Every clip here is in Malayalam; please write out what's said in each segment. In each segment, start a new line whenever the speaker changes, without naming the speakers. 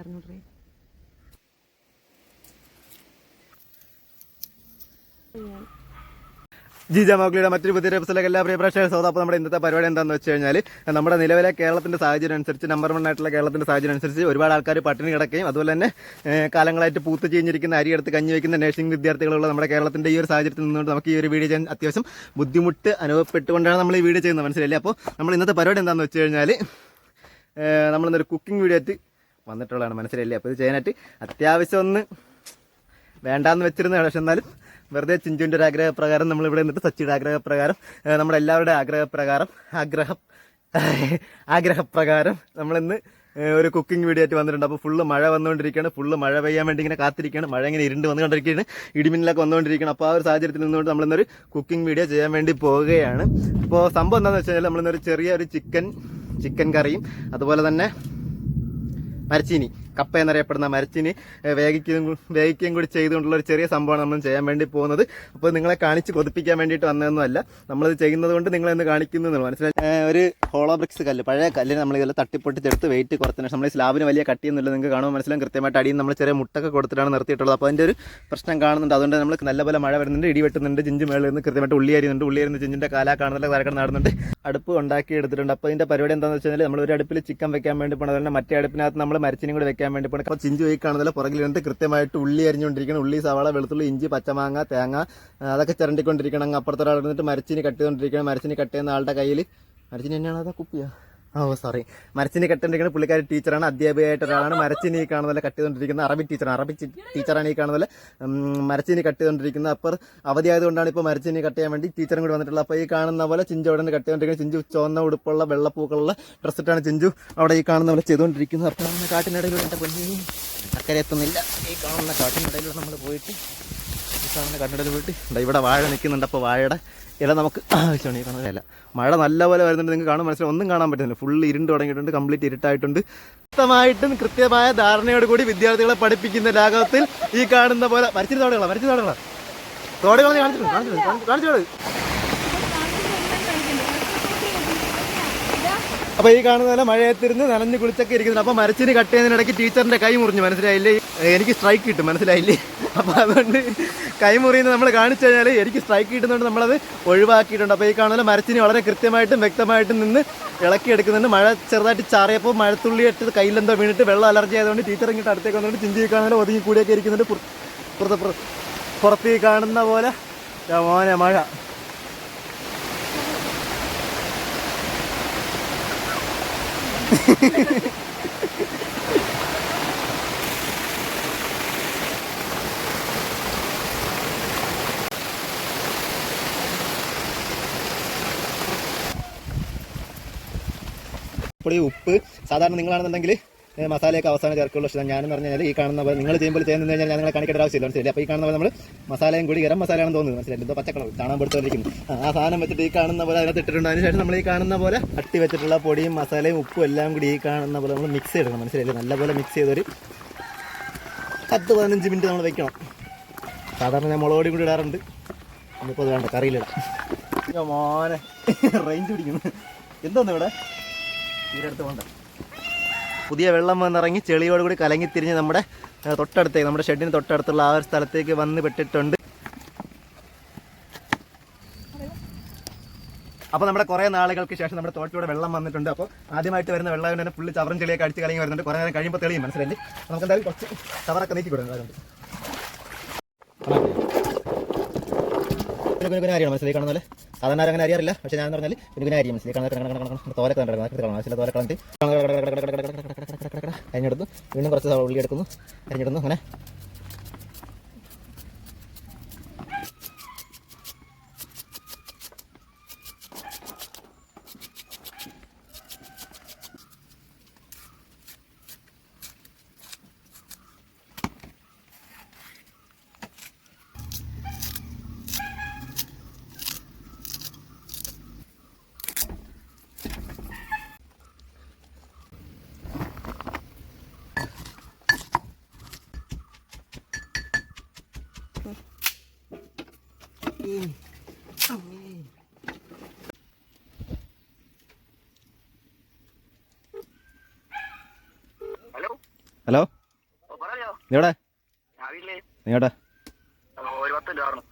അറിഞ്ഞൂടേ
ജി ജമാക്ലിയുടെ മറ്റൊരു പുതിയ എപ്പിസോഡിലേക്ക് എല്ലാ പ്രിയ പ്രേക്ഷകർ അപ്പോൾ നമ്മുടെ ഇന്നത്തെ പരിപാടി എന്താണെന്ന് വെച്ച് കഴിഞ്ഞാൽ നമ്മുടെ നിലവിലെ കേരളത്തിന്റെ സാഹചര്യം അനുസരിച്ച് നമ്പർ വൺ ആയിട്ടുള്ള കേരളത്തിന്റെ സാഹചര്യം അനുസരിച്ച് ഒരുപാട് ആൾക്കാർ പട്ടിണി കിടക്കുകയും അതുപോലെ തന്നെ കാലങ്ങളായിട്ട് പൂത്ത് ചീഞ്ഞിരിക്കുന്ന അരി എടുത്ത് കഞ്ഞി വയ്ക്കുന്ന നഴ്സിംഗ് വിദ്യാർത്ഥികളുള്ള നമ്മുടെ കേരളത്തിന്റെ ഈ ഒരു സാഹചര്യത്തിൽ നിന്നുകൊണ്ട് നമുക്ക് ഈ ഒരു വീഡിയോ ചെയ്യാൻ അത്യാവശ്യം ബുദ്ധിമുട്ട് അനുഭവപ്പെട്ടുകൊണ്ടാണ് നമ്മൾ ഈ വീഡിയോ ചെയ്യുന്നത്. മനസ്സിലായില്ലേ? അപ്പോൾ നമ്മൾ ഇന്നത്തെ പരിപാടി എന്താണെന്ന് വെച്ച് കഴിഞ്ഞാൽ നമ്മളിന്നൊരു കുക്കിംഗ് വീഡിയോ ആയിട്ട് വന്നിട്ടുള്ളതാണ് മനസ്സിലല്ലേ അപ്പോൾ ഇത് ചെയ്യാനായിട്ട് അത്യാവശ്യം ഒന്ന് വേണ്ടാന്ന് വെച്ചിരുന്നതാണ്. പക്ഷെ എന്നാലും വെറുതെ ചിഞ്ചുവിന്റെ ഒരു ആഗ്രഹപ്രകാരം നമ്മൾ ഇവിടെ നിന്നിട്ട് സച്ചിയുടെ ആഗ്രഹപ്രകാരം നമ്മുടെ എല്ലാവരുടെ ആഗ്രഹപ്രകാരം ആഗ്രഹം ആഗ്രഹപ്രകാരം നമ്മളിന്ന് ഒരു കുക്കിംഗ് വീഡിയോ ആയിട്ട് വന്നിട്ടുണ്ട്. അപ്പോൾ ഫുള്ള് മഴ വന്നുകൊണ്ടിരിക്കുകയാണ്. ഫുള്ള് മഴ പെയ്യാൻ വേണ്ടി ഇങ്ങനെ കാത്തിരിക്കുകയാണ്. മഴ ഇങ്ങനെ ഇരുണ്ട് വന്നുകൊണ്ടിരിക്കുകയാണ്. ഇടിമിന്നലൊക്കെ വന്നുകൊണ്ടിരിക്കുകയാണ്. അപ്പോൾ ആ ഒരു സാഹചര്യത്തിൽ നിന്നുകൊണ്ട് നമ്മളിന്നൊരു കുക്കിംഗ് വീഡിയോ ചെയ്യാൻ വേണ്ടി പോവുകയാണ്. അപ്പോൾ സംഭവം എന്താണെന്ന് വെച്ച് കഴിഞ്ഞാൽ നമ്മളിന്നൊരു ചെറിയ ഒരു ചിക്കൻ ചിക്കൻ കറിയും അതുപോലെ തന്നെ മരച്ചീനി. കപ്പ എന്നറിയപ്പെടുന്ന മരച്ചിന് വേഗിക്കുകയും വേഗിക്കുകയും കൂടി ചെയ്തുകൊണ്ടുള്ള ഒരു ചെറിയ സംഭവമാണ് നമ്മൾ ചെയ്യാൻ വേണ്ടി പോകുന്നത്. അപ്പോൾ നിങ്ങളെ കാണിച്ച് കൊതിപ്പിക്കാൻ വേണ്ടിയിട്ട് വന്നതൊന്നുമല്ല. നമ്മളിത് ചെയ്യുന്നത് കൊണ്ട് നിങ്ങളെന്ന് കാണിക്കുന്നു കാണിക്കുന്നു മനസ്സിലായി? ഒരു ഹോളോ ബ്രിക്സ് കല്ല് പഴയ കല്ലിന് നമ്മൾ ഇതെല്ലാം തട്ടിപ്പൊട്ടിച്ചെടുത്ത് വെയിറ്റ് കുറച്ചതിന് നമ്മൾ ഈ സ്ലാബിന് വലിയ കട്ടിയൊന്നുമില്ല. നിങ്ങൾക്ക് കാണുമ്പോൾ മനസ്സിലാവും കൃത്യമായിട്ട് അടിയിൽ നമ്മൾ ചെറിയ മുട്ടൊക്കെ കൊടുത്തിട്ടാണ് നിർത്തിയിട്ടുള്ളത്. അപ്പോൾ അതിന്റെ ഒരു പ്രശ്നം കാണുന്നുണ്ട്. അതുകൊണ്ട് നമ്മൾ നല്ലപോലെ മഴ വരുന്നുണ്ട് ഇടി വെട്ടുന്നുണ്ട് ജിഞ്ച് മേളിൽ നിന്ന് കൃത്യമായിട്ട് ഉള്ളി അരിയുന്നുണ്ട് ഉള്ളി ജിഞ്ചിന്റെ കാലാ കാണുന്നില്ല കരക്കട നടന്നുണ്ട്. അടുപ്പ് ഉണ്ടാക്കി എടുത്തിട്ടുണ്ട് അപ്പോൾ ഇതിന്റെ പരിപാടി എന്താണെന്ന് വെച്ചാൽ നമ്മൾ ഒരു അടുപ്പിൽ ചിക്കൻ വെക്കാൻ വേണ്ടി പോകണം അതുകൊണ്ട് മറ്റേ അടുപ്പിനകത്ത് നമ്മൾ മരച്ചിനും കൂടി വെക്കാൻ വേണ്ടി പോകണം അപ്പോൾ ചിഞ്ചു പോയി കാണുന്നില്ല കൃത്യമായിട്ട് ഉള്ളി അരിഞ്ഞുകൊണ്ടിരിക്കണം. ഉള്ളി സവാള വെളുത്തുള്ളി ഇഞ്ചി പച്ചമാങ്ങ തേങ്ങ അതൊക്കെ ചിരണ്ടിക്കൊണ്ടിരിക്കണം. അങ്ങ് അപ്പുറത്തൊരാൾ ഇരുന്നിട്ട് മരച്ചിനി കട്ട് ചെയ്തുകൊണ്ടിരിക്കണം. മരച്ചിനി കട്ട് ചെയ്യുന്ന ആളുടെ കയ്യിൽ മരച്ചിനി തന്നെയാണ് അതാ കുപ്പിയാ? ഓ സോറി മരച്ചിനി കെട്ടിരിക്കുന്ന പുള്ളിക്കാരി ടീച്ചറാണ്. അധ്യാപികയായിട്ട് ഒരാളാണ്. മരച്ചിനി ഈ കാണുന്ന കട്ട് അറബി ടീച്ചറാണ്. അറബി ടീച്ചറാണ് ഈ കാണുന്ന മരച്ചിനി കട്ട് അപ്പർ അവധിയായതുകൊണ്ടാണ് ഇപ്പോൾ മരച്ചിനി കട്ട് ചെയ്യാൻ വേണ്ടി ടീച്ചറും കൂടി വന്നിട്ടുള്ളത്. അപ്പോൾ ഈ കാണുന്ന പോലെ ചിഞ്ചു അവിടെ നിന്ന് ചെയ്തുകൊണ്ടിരിക്കുന്നത് ചിഞ്ചു ചുവന്ന ഉടുപ്പുള്ള വെള്ളപ്പൂക്കളുള്ള ഡ്രസ് ഇട്ടാണ് ചിഞ്ചു അവിടെ ഈ കാണുന്ന പോലെ ചെയ്തുകൊണ്ടിരിക്കുന്നത്. അപ്പോൾ കാട്ടിനിടയിലൂടെ എന്റെ പൊന്നി അക്കരെ എത്തുന്നില്ല. ഈ കാണുന്ന കാട്ടിനിടയിലൂടെ നമ്മൾ പോയിട്ട് ഈ കണ്ടിട്ട് പോയിട്ട് ദാ ഇവിടെ വാഴ നിൽക്കുന്നുണ്ട്. അപ്പോൾ വാഴയുടെ ഇല നമുക്ക് ആവശ്യമാണ് ഈ കാണുന്ന മഴ നല്ലപോലെ വരുന്നുണ്ട്. നിങ്ങൾക്ക് കാണാൻ മനസ്സിലായി ഒന്നും കാണാൻ പറ്റുന്നില്ല. ഫുൾ ഇരുണ്ട് തുടങ്ങിയിട്ടുണ്ട്. കംപ്ലീറ്റ് ഇരുട്ടായിട്ടുണ്ട്. വ്യക്തമായിട്ടും കൃത്യമായ ധാരണയോട് കൂടി വിദ്യാർത്ഥികളെ പഠിപ്പിക്കുന്ന ലാഘവത്തിൽ ഈ കാണുന്ന പോലെ വരച്ചിട്ട് തോടുകളാണ് വരച്ചിട്ട് തോടുകളാണ് തോടുകൾ കാണിച്ചിട്ടുണ്ട്. കാണിച്ചിട്ടുണ്ട്. കാണിച്ചോളൂ അപ്പൊ ഈ കാണുന്ന പോലെ മഴയത്തിരുന്ന് നനഞ്ഞു കുളിച്ചൊക്കെ ഇരിക്കുന്നത് അപ്പൊ മരച്ചിന് കട്ട് ചെയ്യുന്നതിനിടയ്ക്ക് ടീച്ചറിന്റെ കൈ മുറിഞ്ഞു. മനസ്സിലായില്ലേ? എനിക്ക് സ്ട്രൈക്ക് കിട്ടും. മനസ്സിലായില്ലേ? അപ്പൊ അതുകൊണ്ട് കൈ മുറിയുന്നത് നമ്മൾ കാണിച്ചു കഴിഞ്ഞാൽ എനിക്ക് സ്ട്രൈക്ക് കിട്ടുന്നതുകൊണ്ട് നമ്മളത് ഒഴിവാക്കിയിട്ടുണ്ട്. അപ്പോൾ ഈ കാണുന്ന മരച്ചിന് വളരെ കൃത്യമായിട്ടും വ്യക്തമായിട്ടും നിന്ന് ഇളക്കി എടുക്കുന്നുണ്ട്. മഴ ചെറുതായിട്ട് ചാറിയപ്പോൾ മഴത്തുള്ളി ഇട്ട് കയ്യിലെന്തോ വീണിട്ട് വെള്ളം അലർജി ആയതുകൊണ്ട് ടീച്ചർ ഇങ്ങോട്ട് അടുത്തേക്ക് വന്നുകൊണ്ട് ചിന്തി കാണുന്ന ഒതുങ്ങി കൂടിയൊക്കെ ഇരിക്കുന്നുണ്ട്. പുറ- പുറത്ത് പുറത്ത് കാണുന്ന പോലെ മോനെ മഴ. ഇപ്പോൾ ഈ ഉപ്പ് സാധാരണ നിങ്ങളാണെന്നുണ്ടെങ്കിൽ മസാലയൊക്കെ അവസാനം ചേർക്കുള്ളൂ. പക്ഷേ ഞാനെന്ന് പറഞ്ഞു കഴിഞ്ഞാൽ ഈ കാണുന്ന പോലെ നിങ്ങൾ ചെയ്യുമ്പോൾ ചെയ്യുന്നത് കഴിഞ്ഞാൽ ഞാൻ നിങ്ങളെ കാണിക്കേണ്ട ആവശ്യമില്ല. മനസ്സിലായി അപ്പോൾ ഈ കാണുന്ന പോലെ നമ്മൾ മസാലയും കൂടി ഗരം മസാലയാണെന്ന് തോന്നുന്നു. മനസ്സിലായി എന്തോ പച്ചക്കളർ കാണാൻ പെടുത്തോണ്ടിരിക്കുന്നു ആ, സാധനം വെച്ചിട്ട് ഈ കാണുന്ന പോലെ അതിനകത്ത് ഇട്ടിട്ടുണ്ട്. അതിനുശേഷം നമ്മൾ ഈ കാണുന്ന പോലെ അട്ടി വെച്ചിട്ടുള്ള പൊടിയും മസാലയും ഉപ്പും എല്ലാം കൂടി ഈ കാണുന്ന പോലെ നമ്മൾ മിക്സ് ചെയ്യണം മനസ്സിലായില്ലേ? നല്ലപോലെ മിക്സ് ചെയ്തൊരു പത്ത് പതിനഞ്ച് മിനിറ്റ് നമ്മൾ വെക്കണം. സാധാരണ ഞാൻ മുളക് കൂടി ഇടാറുണ്ട്. ഇന്നിപ്പോൾ അത് വേണ്ട കറിയിലിടാം മോനെ. റേഞ്ച് പിടിക്കുന്നു. എന്തോന്ന് ഇവിടെ? അടുത്ത് പോകണ്ട. പുതിയ വെള്ളം വന്നിറങ്ങി ചെളിയോട് കൂടി കലങ്ങി തിരിഞ്ഞ് നമ്മുടെ തൊട്ടടുത്തേക്ക് നമ്മുടെ ഷെഡിന് തൊട്ടടുത്തുള്ള ആ ഒരു സ്ഥലത്തേക്ക് വന്ന് പെട്ടിട്ടുണ്ട്. അപ്പോൾ നമ്മുടെ കുറേ നാളുകൾക്ക് ശേഷം നമ്മുടെ തോട്ടിലൂടെ വെള്ളം വന്നിട്ടുണ്ട്. അപ്പോൾ ആദ്യമായിട്ട് വരുന്ന വെള്ളം തന്നെ ഫുള്ള് ചവറും ചെളിയൊക്കെ അടിച്ച് കളിയും വരുന്നുണ്ട്. കുറേ നേരം കഴിയുമ്പോൾ തെളിയും മനസ്സിലായി. നമുക്ക് എന്തായാലും കുറച്ച് ചവറൊക്കെ നീക്കി പിന്നെ കുഞ്ഞു അരിയാണ് മനസ്സിലായി കാണുന്ന പോലെ സാധാരണ അങ്ങനെ അറിയാറില്ല പക്ഷേ ഞാൻ പറഞ്ഞാൽ കുഞ്ഞു അരി മനസ്സിലായി കാണുന്ന തോരൊക്കെ നടക്കണം മനസ്സിലെ തോര കളഞ്ഞിട്ട് അരിഞ്ഞെടുത്തു വീണ്ടും കുറച്ച് ഉള്ളി എടുക്കുന്നു അരിഞ്ഞിടുന്നു അങ്ങനെ ഹലോ? എവിടെ? എവിടെ?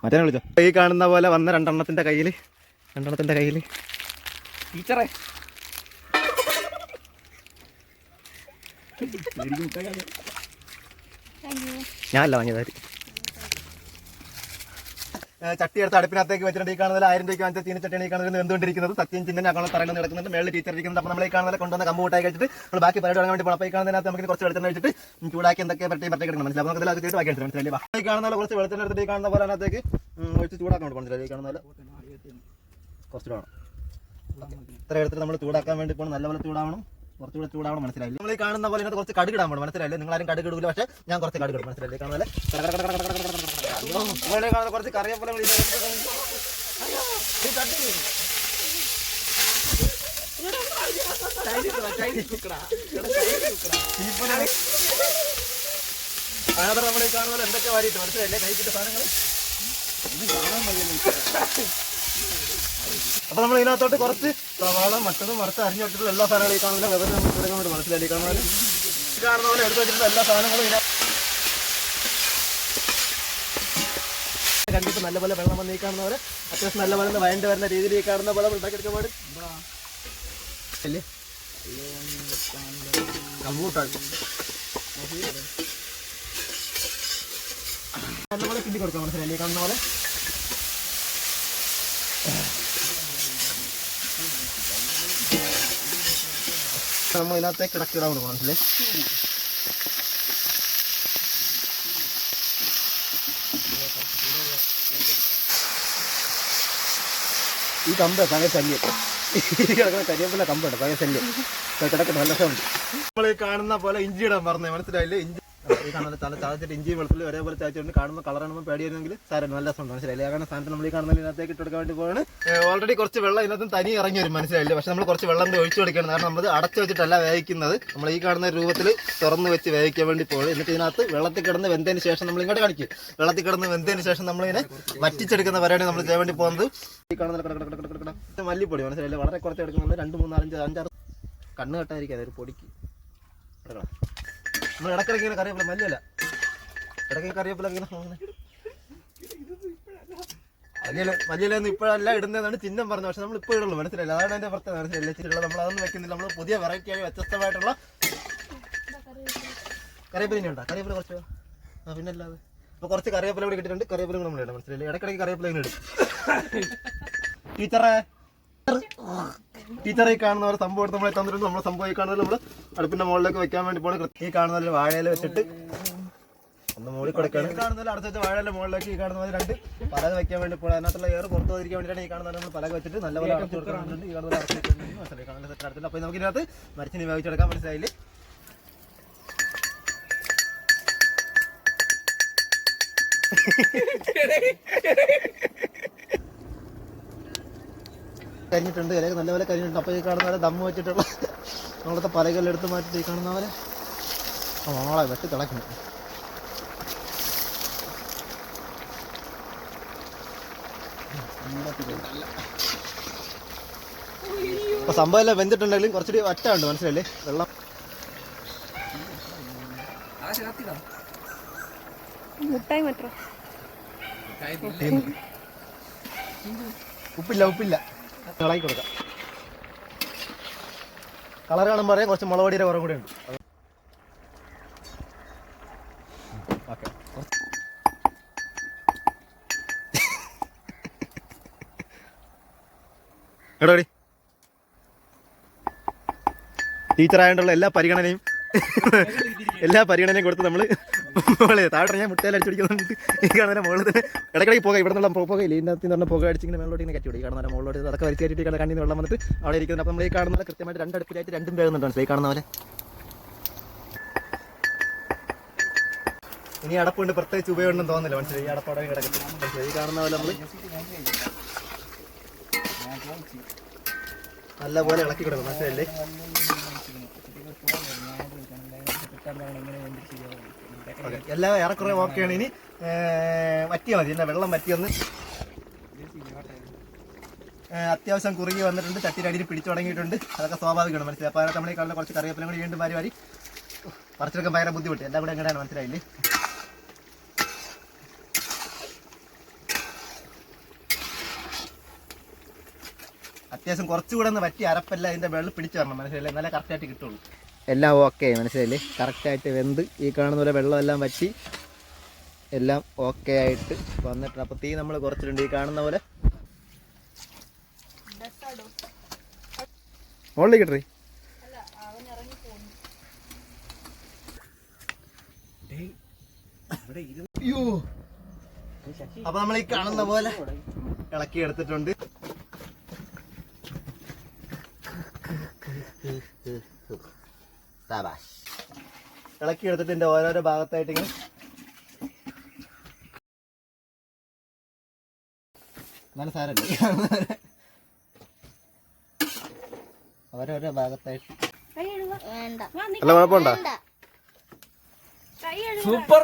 മറ്റേ വിളിച്ചോ. ഈ കാണുന്ന പോലെ വന്ന രണ്ടെണ്ണത്തിന്റെ കയ്യിൽ രണ്ടെണ്ണത്തിന്റെ കയ്യിൽ
ടീച്ചറെ.
ഞാനല്ല വാങ്ങിയതായിരിക്കും ചട്ടി എടുത്ത് അടുപ്പിനകത്തേക്ക് വെച്ചിട്ടുണ്ട്. ഈ കാണുന്നത് ആയിരം രൂപയ്ക്ക് വാങ്ങിച്ച ചീനച്ചട്ടിയാണ് ഈ കാണുന്നത് എന്തുകൊണ്ടിരിക്കുന്നത്? സത്യം ചിന്തനെ അക്കൗണ്ട് തറയിൽ നിന്ന് കിടക്കുന്നുണ്ട് മേളിൽ ടീച്ചർ ഇരിക്കുന്നത് അപ്പോൾ നമ്മൾ ഈ കാണുന്നത് കൊണ്ടുവന്ന കമ്പ് കൂട്ടായി കഴിച്ചിട്ട് നമ്മൾ ബാക്കി പരിപാടി തുടങ്ങാൻ വേണ്ടി പോകണം അപ്പോൾ ഈ കാണുന്നതിനകത്ത് നമുക്ക് കുറച്ച് വെളിച്ചെണ്ണ വെച്ചിട്ട് ചൂടാക്കി എന്തൊക്കെ പറ്റി പറ്റി കിടക്കണം മനസ്സിലാവും നമുക്ക് ഇതിലകത്ത് ചെയ്തിട്ട് ബാക്കി എടുത്തു മനസ്സിലായി. ഈ കാണുന്ന കുറച്ച് വെളിച്ചെണ്ണ എടുത്തിട്ട് ഈ കാണുന്ന പോലെ അതിനകത്തേക്ക് ഒഴിച്ച് ചൂടാക്കാൻ വേണ്ടി ഈ കാണുന്ന കുറച്ച് വേണം. ഇത്ര എടുത്തിട്ട് നമ്മൾ ചൂടാക്കാൻ വേണ്ടി പോകണം നല്ലപോലെ ചൂടാവണം. കുറച്ചുകൂടെ ചൂടാവണം മനസ്സിലായില്ലേ? നമ്മൾ ഈ കാണുന്ന പോലെ ഇതിനകത്ത് കുറച്ച് കടുക് ഇടാൻ മനസ്സിലായില്ലേ? നിങ്ങൾ ആരും കടുക് പക്ഷെ ഞാൻ കുറച്ച് കടുക് ഇടും മനസ്സിലായില്ലേ? കാണുന്ന പോലെ കാണുന്ന കുറച്ച് കറിയപ്പോലെ. അതിനകത്ത് നമ്മൾ ഈ കാണുന്ന പോലെ എന്തൊക്കെ വാരിയിട്ട് മനസ്സിലായില്ലേ? കഴിച്ചിട്ട് സാധനങ്ങൾ അപ്പൊ നമ്മൾ ഇതിനകത്തോട്ട് കുറച്ച് സവാള മറ്റതും മറച്ച് അരിഞ്ഞു വെച്ചിട്ടുള്ള എല്ലാ സാധനങ്ങളും ഈ കാണുന്ന വെതർ നമുക്ക് വേണ്ടി മനസ്സിലായി. ഈ കാണുന്ന പോലെ എടുത്ത് വെച്ചിട്ടുള്ള എല്ലാ സാധനങ്ങളും ഇതിനെ കണ്ടിട്ട് നല്ലപോലെ വെള്ളം വന്ന് ഈ കാണുന്ന പോലെ അത്യാവശ്യം നല്ല പോലെ വയണ്ട് വരുന്ന രീതിയിൽ ഈ കാണുന്ന പോലെ ഉണ്ടാക്കിയെടുക്കാൻ പാടില്ല. അല്ലേ നല്ലപോലെ കിണ്ടി കൊടുക്കാം മനസ്സിലായി. കാണുന്ന പോലെ നമ്മൾ ഇതിനകത്തേക്ക് ഇടക്കിടാൻ കൊടുക്കണം അല്ലേ? ഈ കമ്പ് തന്നെ ശല്യം. കിടക്കുന്ന കരിയപ്പില്ല കമ്പുണ്ട് പഴയ ശല്യം. കിടക്കുന്ന നല്ല സൗണ്ട് നമ്മൾ ഈ കാണുന്ന പോലെ ഇഞ്ചി ഇടാൻ പറഞ്ഞേ മനസ്സിലായില്ലേ? ഇഞ്ചി ഈ കാണുന്ന തല ചതച്ചിട്ട് ഇഞ്ചി വെളുത്തുള്ളി ഒരേപോലെ ചതച്ചിട്ട് കാണുമ്പോൾ കളർ കാണുമ്പോൾ പേടി വരുമെങ്കിൽ സാരം നല്ല സൗണ്ട് മനസ്സിലായില്ലേ അങ്ങനെ സാധനത്തിന് നമ്മൾ ഈ കാണുന്ന ഇതിനകത്തേക്ക് ഇട്ട് കൊടുക്കാൻ വേണ്ടി പോവാണ്. ഓൾറെഡി കുറച്ച് വെള്ളം ഇതിനകത്ത് തനി ഇറങ്ങി വരും മനസ്സിലായില്ല? പക്ഷെ നമ്മൾ കുറച്ച് വെള്ളം ഒഴിച്ചു കൊടുക്കണം. കാരണം നമ്മൾ അടച്ചു വെച്ചിട്ടല്ല വേവിക്കുന്നത്. നമ്മൾ ഈ കാണുന്ന രൂപത്തിൽ തുറന്ന് വെച്ച് വേവിക്കാൻ വേണ്ടി പോകും എന്നിട്ട് ഇതിനകത്ത് വെള്ളത്തിൽ കിടന്ന് വെന്തതിന് ശേഷം നമ്മൾ ഇങ്ങോട്ട് കാണിക്കും. വെള്ളത്തിൽ കിടന്ന് വെന്തതിന് ശേഷം നമ്മൾ ഇതിനെ വറ്റിച്ചെടുക്കുന്ന പരിപാടി നമ്മൾ ചെയ്യാൻ വേണ്ടി പോകുന്നത്. ഈ കാണുന്ന മല്ലിപ്പൊടി മനസ്സിലായില്ലേ? വളരെ കുറച്ച് എടുക്കുന്നുണ്ട്. രണ്ട് മൂന്ന് നാലഞ്ച് അഞ്ചാറ്. കണ്ണ് കെട്ടായിരിക്കും അതൊരു പൊടിക്ക് എടുക്കണം. നമ്മൾ ഇടക്കിടയ്ക്ക് ഇങ്ങനെ കറിവേപ്പില മല്ലല്ല ഇടയ്ക്ക് കറിവേപ്പില ഇങ്ങനെ. മല്ലിയില മല്ലിയിലൊന്നും ഇപ്പോഴല്ല ഇടുന്നതാണ് ചിഹ്നം പറഞ്ഞത്. പക്ഷെ നമ്മൾ ഇപ്പോൾ ഇടുള്ളൂ. മനസ്സിലായില്ല? അതാണ് എന്റെ പ്രത്യേകത. മനസ്സിലായില്ല? ചിറ്റുള്ള നമ്മൾ അതൊന്നും വെക്കുന്നില്ല. നമ്മൾ പുതിയ വെറൈറ്റി ആയി വ്യത്യസ്തമായിട്ടുള്ള കറിവേപ്പില ഇനി ഉണ്ടോ? കറിയപ്പില കുറച്ച് ആ പിന്നെ അല്ലാതെ അപ്പോൾ കുറച്ച് കറിയപ്പില കൂടി കിട്ടിയിട്ടുണ്ട്. കറിയപ്പില നമ്മൾ ഇടാം മനസ്സിലായില്ലേ? ഇടയ്ക്കിടയ്ക്ക് കറിയപ്പില ഇങ്ങനെ ഇടും. ടീച്ചറെ. ടീച്ചറെ കാണുന്നവർ സംഭവം എടുത്ത് നമ്മളെ തന്നിട്ടുണ്ട്. നമ്മളെ സംഭവം കാണുന്നത് നമ്മൾ അടുപ്പിന്റെ മുകളിലേക്ക് വെക്കാൻ വേണ്ടി പോലെ ഈ കാണുന്ന പോലെ വാഴയില വെച്ചിട്ട് ഒന്ന് മൂടി കൊടുക്കണം. ഈ കാണുന്ന പോലെ അടുത്ത വാഴയില മുകളിലേക്ക് ഈ കാണുന്ന പോലെ രണ്ട് പലക വെക്കാൻ വേണ്ടി പോകണം അതിനകത്തുള്ള ഏറ് പുറത്ത് വന്നിരിക്കാൻ വേണ്ടിയിട്ടാണ് ഈ കാണുന്ന നമ്മൾ പലക വെച്ചിട്ട് അടച്ചു കൊടുക്കുന്നുണ്ട് ഈ കാണുന്ന പോലെ അടച്ചു മനസ്സിലായി കാണുന്ന അടുത്തില്ല അപ്പോൾ നമുക്ക് ഇതിനകത്ത് മരിച്ചിനി വേവിച്ചെടുക്കാൻ മനസ്സിലായില്ലേ കരിഞ്ഞിട്ടുണ്ട്. ഇലയൊക്കെ നല്ലപോലെ കരിഞ്ഞിട്ടുണ്ട്. അപ്പോൾ ഈ കാണുന്ന ദമ്മ് വെച്ചിട്ടുള്ള നമ്മളത്തെ പലകെല്ലാം എടുത്ത് മാറ്റി കാണുന്ന പോലെ ആ മോളെ വെട്ടി തിളക്കുന്നു അപ്പൊ സംഭവം എല്ലാം വെന്തിട്ടുണ്ടെങ്കിലും കുറച്ചുകൂടി ഒറ്റ ഉണ്ട് മനസ്സിലല്ലേ വെള്ളം.
മുട്ടായി
ഉപ്പില്ല ഉപ്പില്ല. തിളക്കി കൊടുക്കാം. കളർ കാണുമ്പോൾ പറയാം കുറച്ച് മുളവടിയുടെ കുറവ് കൂടെ ഉണ്ട്. ഓക്കെ. എടോടി ടീച്ചറായിട്ടുള്ള എല്ലാ പരിഗണനയും എല്ലാ പരിഗണനയും കൊടുത്ത് നമ്മൾ മോളെ താഴെ ഞാൻ മുട്ടയിൽ അടിച്ചടിക്കുന്നുണ്ട് ഈ കാണുന്ന മുകളിൽ തന്നെ. പോകാം ഇവിടെ നിന്നുള്ള പുകയില്ല ഇതിനകത്ത് നിന്ന് പറഞ്ഞ അടിച്ചിങ്ങനെ മേളോട്ട് ഇങ്ങനെ കറ്റി ഈ കാണുന്ന മുകളിലോട്ട് അതൊക്കെ വലിച്ചു കയറ്റിട്ട് നിന്ന് വെള്ളം വന്നിട്ട് അവിടെ ഇരിക്കുന്നത് അപ്പം നമ്മൾ ഈ കാണുന്ന പോലെ കൃത്യമായിട്ട് രണ്ട് അടുപ്പിലായിട്ട് രണ്ടും പേരുന്നുണ്ട് മനസ്സിലായി കാണുന്ന പോലെ. ഇനി അടപ്പുണ്ട്. പ്രത്യേകിച്ച് ഉപയോഗം തോന്നില്ല മനസ്സിലായി? ഈ അടപ്പവിടെ കിടക്കത്തില്ല മനസ്സിലായി? ഈ കാണുന്ന പോലെ നമ്മൾ നല്ലപോലെ ഇളക്കി കിടക്കും. മനസ്സിലല്ലേ ഓക്കെ. എല്ലാം ഏറെക്കുറെ ഓക്കെയാണ് ഇനി വറ്റിയാൽ മതി. എന്നാ വെള്ളം വറ്റിയൊന്ന്. അത്യാവശ്യം കുറുകി വന്നിട്ടുണ്ട്. ചട്ടിയുടെ അടിയിൽ പിടിച്ചു തുടങ്ങിയിട്ടുണ്ട്. അതൊക്കെ സ്വാഭാവികമാണ്. മനസ്സിലായി? അപ്പോൾ അതിനകത്ത് നമ്മൾ ഈ കാണുന്ന കുറച്ച് കറിവേപ്പിലും കൂടി വീണ്ടും മാറി വാരി പറിച്ചെടുക്കാൻ ഭയങ്കര ബുദ്ധിമുട്ട്. എല്ലാം കൂടെ എങ്ങനെയാണ് മനസ്സിലായില്ലേ? അത്യാവശ്യം കുറച്ചുകൂടെ ഒന്ന് പറ്റി അരപ്പല്ല അതിന്റെ വെള്ളം പിടിച്ചു വരണം. മനസ്സിലായില്ലേ? എന്നാലേ കറക്റ്റായിട്ട് കിട്ടുള്ളൂ. എല്ലാം ഓക്കെ മനസ്സിലായില്ലേ? കറക്റ്റായിട്ട് വെന്ത് ഈ കാണുന്ന പോലെ വെള്ളമെല്ലാം വറ്റി എല്ലാം ഓക്കെ ആയിട്ട് വന്നിട്ടുണ്ട്. അപ്പോൾ തീ നമ്മൾ കുറച്ചിട്ടുണ്ട്. ഈ കാണുന്ന പോലെ. മുകളിലേക്ക് ഇട്ടേ. അപ്പൊ നമ്മൾ ഈ കാണുന്ന പോലെ ഇളക്കി എടുത്തിട്ടുണ്ട്. സാബാഷ് ഇളക്കി എടുത്തിട്ട് ഇതിന്റെ ഓരോരോ ഭാഗത്തായിട്ട് ഇങ്ങനെ നല്ല സാരല്ലേ ഓരോരോ ഭാഗത്തായിട്ട് അല്ല കുഴപ്പമുണ്ടോ
സൂപ്പർ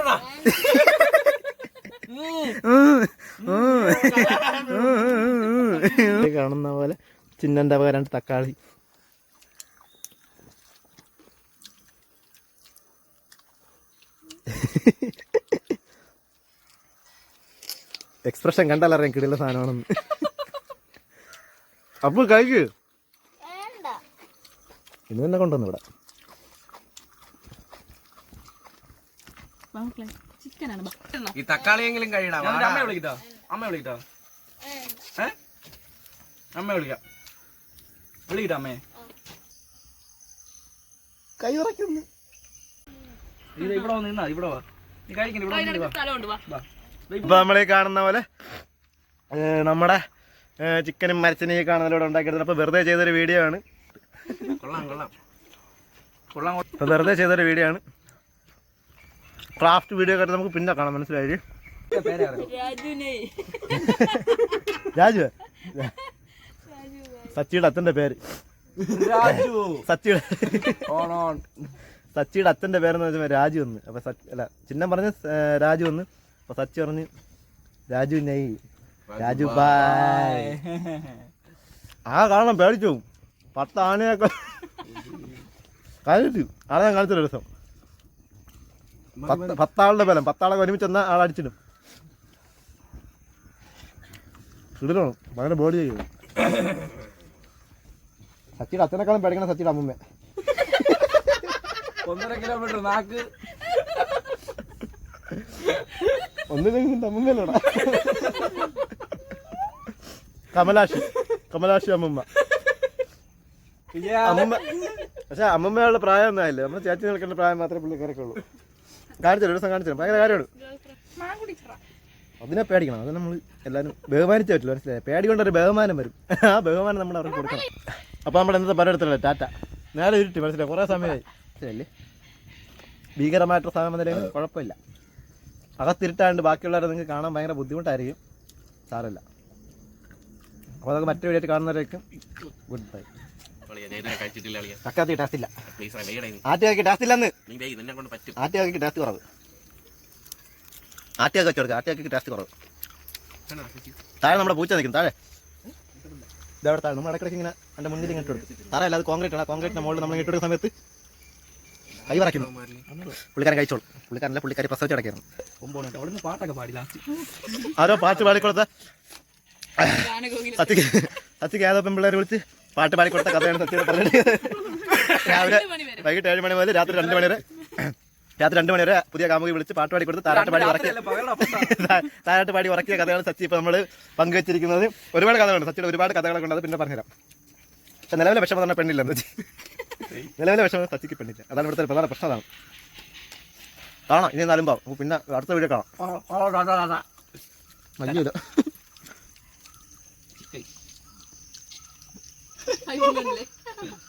കാണുന്ന പോലെ ചിന്നന്റെ പകരം തക്കാളി എക്സ്പ്രഷൻ കണ്ടാലറിയാം കിടില സാധനമാണെന്ന്. അപ്പൊ കഴിക്ക്.
വേണ്ട.
ഇന്ന് തന്നെ കൊണ്ടുവന്നു ഇവിടെ.
ഈ തക്കാളിയെങ്കിലും കഴിയടാ. അമ്മ വിളിക്കട്ടോ. അമ്മ വിളിക്കട്ടോ. ഏ? അമ്മ വിളിക്കാം. വിളിക്കട്ടോ അമ്മേ
കൈ ഉറക്കുന്നു
ഇത് ഇവിടെ വന്ന് നിന്നാ ഇവിടെ വാ. നീ കഴിക്കണ്ട ഇവിടെ വന്ന് വാ.
വാ.
ഇപ്പൊ
ഇപ്പൊ നമ്മളെ കാണുന്ന പോലെ ഏ, നമ്മുടെ ഏ, ചിക്കനും മരച്ചനും ഈ കാണുന്ന ഇവിടെ ഉണ്ടാക്കിയെടുത്തത് അപ്പൊ വെറുതെ ചെയ്തൊരു വീഡിയോ ആണ്.
കൊള്ളാം കൊള്ളാം. കൊള്ളാം
വെറുതെ ചെയ്തൊരു വീഡിയോ ആണ്. ക്രാഫ്റ്റ് വീഡിയോ ഒക്കെ നമുക്ക് പിന്നെ കാണാം മനസ്സിലായി?
പേരെ അറിയാം?
രാജു സച്ചിയുടെ അച്ഛന്റെ പേര്.
രാജു.
സച്ചിയുടെ
ഓൺ ഓൺ
സച്ചിയുടെ അച്ഛന്റെ പേരെന്ന് വെച്ചാൽ രാജു എന്ന്. അപ്പം സച്ച് അല്ല ചിഹ്നം പറഞ്ഞ് രാജു എന്ന്. അപ്പം സച്ചി പറഞ്ഞ് രാജു നെയ് രാജു ബായ് ആ കാണാൻ പേടിച്ചു പോകും പത്ത് ആനയൊക്കെ കാണിച്ചു ആളെ ഞാൻ കാണിച്ചൊരു ദിവസം പത്ത് പത്താളുടെ ബലം. പത്താളൊക്കെ ഒരുമിച്ച് എന്നാൽ ആളടിച്ചിടും ഇടണം ഭയങ്കര ബോഡി ചെയ്യും സച്ചിയുടെ അച്ഛനെക്കാളും പേടിക്കണം സച്ചിയുടെ അമ്മമ്മ
ഒന്നര കിലോമീറ്റർ നാക്ക്.
ഒന്നിലെങ്കിലും തമ്മിലടാ കമലാശി കമലാക്ഷി അമ്മമ്മ. അമ്മമ്മ പക്ഷെ അമ്മമ്മയുള്ള പ്രായം ഒന്നും ആയില്ല. നമ്മൾ ചേച്ചി നിൽക്കേണ്ട പ്രായം മാത്രമേ പുള്ളി ഉള്ളൂ കാണിച്ചു ഒരു ദിവസം കാണിച്ചു. ഭയങ്കര കാര്യമാണ്. അതിനെ പേടിക്കണം. അത് നമ്മൾ എല്ലാവരും ബഹുമാനിച്ച പറ്റില്ല മനസ്സിലായി? പേടി കൊണ്ടൊരു ബഹുമാനം വരും. ആ ബഹുമാനം നമ്മൾ അവർക്ക് കൊടുക്കണം. അപ്പോൾ നമ്മൾ എന്താ പലയിടത്തുള്ള ടാറ്റ. നേരെ ഇരുട്ടി മനസ്സിലായി? കുറേ സമയമായി. ശരിയല്ലേ ഭീകരമായിട്ടുള്ള സമയം വന്നില്ലെങ്കിൽ കുഴപ്പമില്ല. അകത്തിരുട്ടാണ്ട് ബാക്കിയുള്ളവരെ നിങ്ങൾക്ക് കാണാൻ ഭയങ്കര ബുദ്ധിമുട്ടായിരിക്കും. സാരമില്ല. അപ്പോൾ അതൊക്കെ മറ്റു വീഡിയോ കാണുന്നവരേക്കും ഗുഡ് ബൈ
കഴിച്ചിട്ടില്ല അളിയ
ചക്കാത്തി ടേസ്റ്റ് ഇല്ല.
പ്ലീസ് വെയ്യടേ
ആറ്റുകാക്കി ടേസ്റ്റ് ഇല്ലെന്ന്.
നീ വെയ് നിന്നെ കൊണ്ട് പറ്റും.
ആറ്റുകാക്കി ടേസ്റ്റ് കുറവ്. ആറ്റുകാക്കി വെച്ചു കൊടുക്കുക ആറ്റുകാക്കി ടാസ്റ്റ് കുറവ്. താഴെ നമ്മുടെ പൂച്ച നിൽക്കും താഴെ. ഇതവിടെ താഴെ നമ്മൾ ഇടയ്ക്കിടയ്ക്ക് ഇങ്ങനെ എന്റെ മുന്നിൽ ഇങ്ങോട്ട് കൊടുക്കും. താഴെ അല്ലാതെ കോൺക്രീറ്റ് ആണ് കോൺക്രീറ്റിന്റെ മുകളിൽ നമ്മൾ ഇങ്ങോട്ട് കൊടുക്കുന്ന സമയത്ത് കൈ പറക്കുന്നു പുള്ളിക്കാരൻ കഴിച്ചോളൂ. പുള്ളിക്കാരനല്ല പുള്ളിക്കാരി പ്രസവിച്ച് കിടക്കായിരുന്നു
പാട്ടൊക്കെ പാടി ലാസ്റ്റ്
ആരോ പാട്ട് പാടിക്കൊടുത്ത. സച്ചിക്ക് സച്ചിക്ക് ഏതോ പെൺപിള്ളേരെ വിളിച്ച് പാട്ട് പാടിക്കൊടുത്ത കഥയാണ് സത്യം പറഞ്ഞത്. രാവിലെ വൈകിട്ട് ഏഴ് മണി മുതൽ രാത്രി രണ്ട് മണി വരെ. രാത്രി രണ്ട് മണി വരെ പുതിയ കാമുകി വിളിച്ച് പാട്ട് പാടി കൊടുത്ത് താരാട്ട് പാടി ഉറക്കിയ താരാട്ട് പാടി ഉറക്കിയ കഥയാണ് സച്ചി ഇപ്പോൾ നമ്മൾ പങ്കുവച്ചിരിക്കുന്നത്. ഒരുപാട് കഥകളുണ്ട്. സച്ചിയുടെ ഒരുപാട് കഥകളൊക്കെ ഉണ്ട്. അത് പിന്നെ പറഞ്ഞുതരാം. നിലവിലെ വിഷമം തന്നെ പെണ്ണില്ല എന്താ നിലവിലെ വിഷമം സച്ചിക്ക് പെണ്ണില്ല അതാണ് ഇവിടുത്തെ പ്രധാന പ്രശ്നം അതാണ് കാണാം ഇനി നാലും പാവും നമുക്ക് പിന്നെ അടുത്ത വീഡിയോ കാണാം വലിയ
അയ്യോ